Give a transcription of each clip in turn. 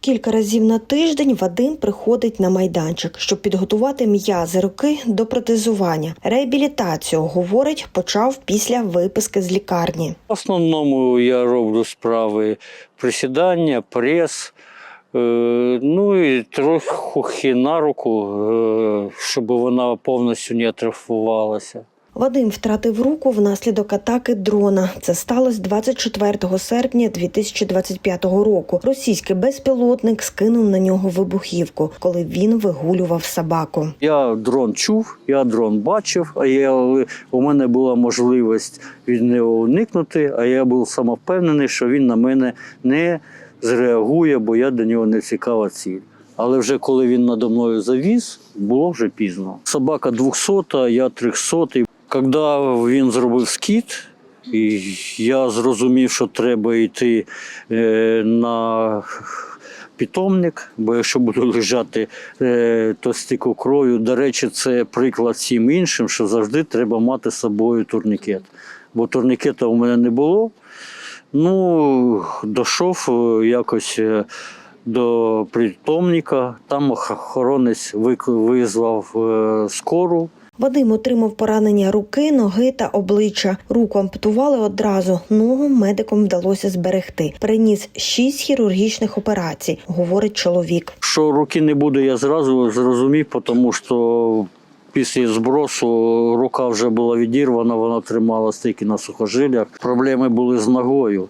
Кілька разів на тиждень Вадим приходить на майданчик, щоб підготувати м'язи руки до протезування. Реабілітацію, говорить, почав після виписки з лікарні. В основному я роблю справи присідання, прес, е, ну і трохи на руку, е, щоб вона повністю не атрофувалася. Вадим втратив руку внаслідок атаки дрона. Це сталося 24 серпня 2025 року. Російський безпілотник скинув на нього вибухівку, коли він вигулював собаку. Я дрон чув, я дрон бачив, а я, у мене була можливість від нього уникнути, а я був самовпевнений, що він на мене не зреагує, бо я до нього не цікава ціль. Але вже коли він надо мною завіз, було вже пізно. Собака 200, я 300. Коли він зробив скіт, і я зрозумів, що треба йти е, на питомник, бо якщо буду лежати, е, то стіку кров'ю. До речі, це приклад всім іншим, що завжди треба мати з собою турнікет. Бо турнікета у мене не було. Ну, дійшов е, якось до притомника, там охоронець визвав скору. Вадим отримав поранення руки, ноги та обличчя. Руку ампутували одразу. Ногу медикам вдалося зберегти. Переніс шість хірургічних операцій, говорить чоловік. Що руки не буде, я зразу зрозумів, тому що після збросу рука вже була відірвана, вона трималась тільки на сухожилях. Проблеми були з ногою.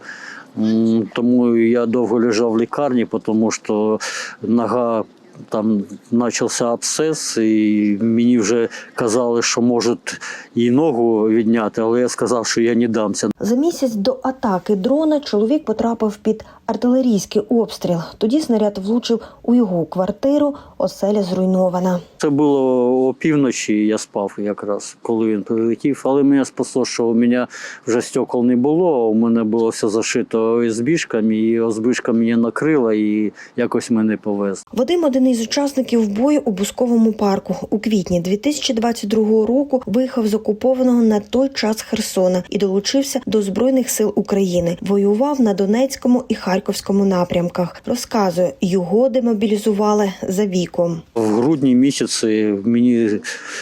Тому я довго лежав в лікарні, тому що нога там почався абсцес, і мені вже казали, що можуть і ногу відняти, але я сказав, що я не дамся. За місяць до атаки дрона чоловік потрапив під артилерійський обстріл. Тоді снаряд влучив у його квартиру. Оселя зруйнована. Це було опівночі, я спав якраз, коли він прилетів. Але мене спасло, що у мене вже стекол не було, у мене було все зашито ОСБшками, і ОСБшка мене накрила і якось мене повезло. Вадим один із учасників бою у Бусковому парку. У квітні 2022 року виїхав з окупованого на той час Херсона і долучився до збройних сил України. Воював на Донецькому і Харківському напрямках. Розказує, його демобілізували за віком. В грудні місяці мені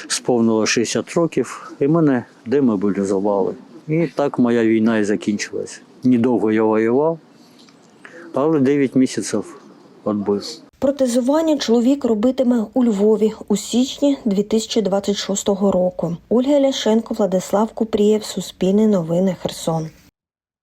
сповнило 60 років, і мене демобілізували. І так моя війна і закінчилась. Недовго я воював, але 9 місяців відбив. Протезування чоловік робитиме у Львові у січні 2026 року. Ольга Ляшенко, Владислав Купрієв, Суспільне новини, Херсон.